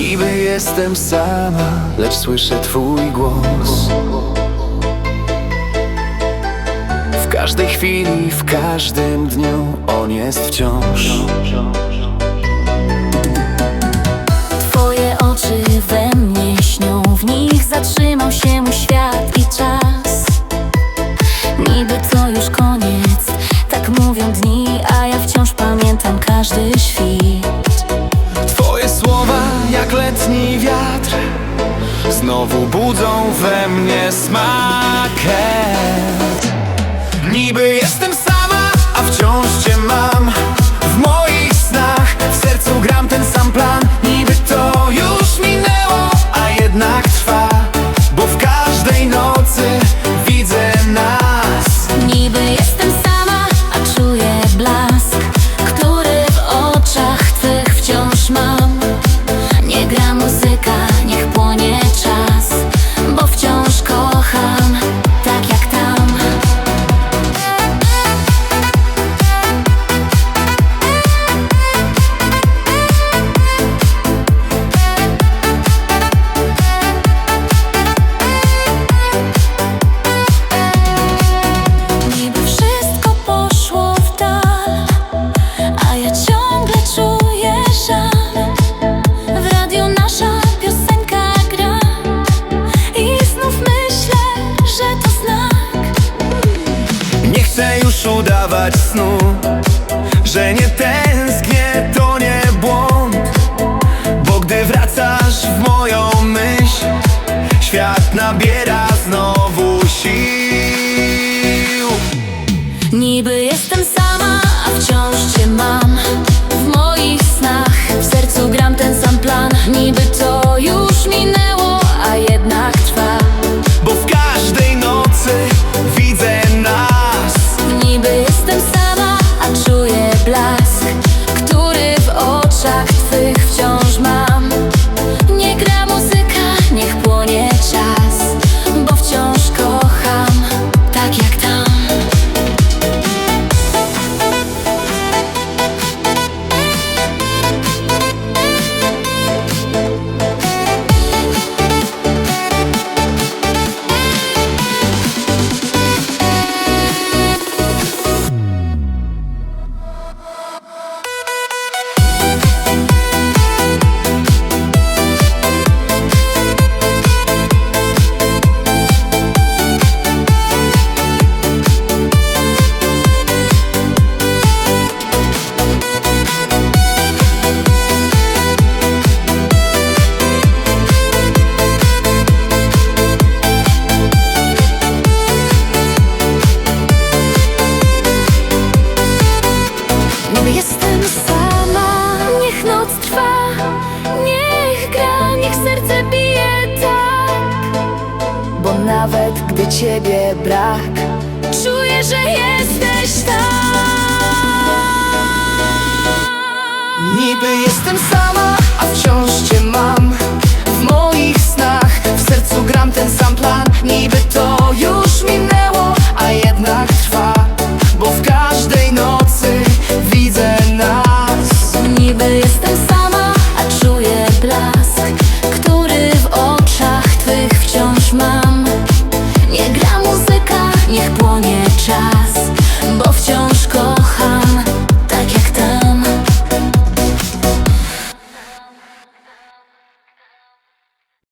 Niby jestem sama, lecz słyszę Twój głos. W każdej chwili, w każdym dniu On jest wciąż. wiatr. Znowu budzą we mnie smaket Niby jestem sama, a wciąż cię mam. dawać snu Że nie tęsknię, to nie błąd. Bo gdy wracasz w moją myśl Świat nabiera znowu. ciebie brak. Czuję, że jesteś tam. Niby jestem sama.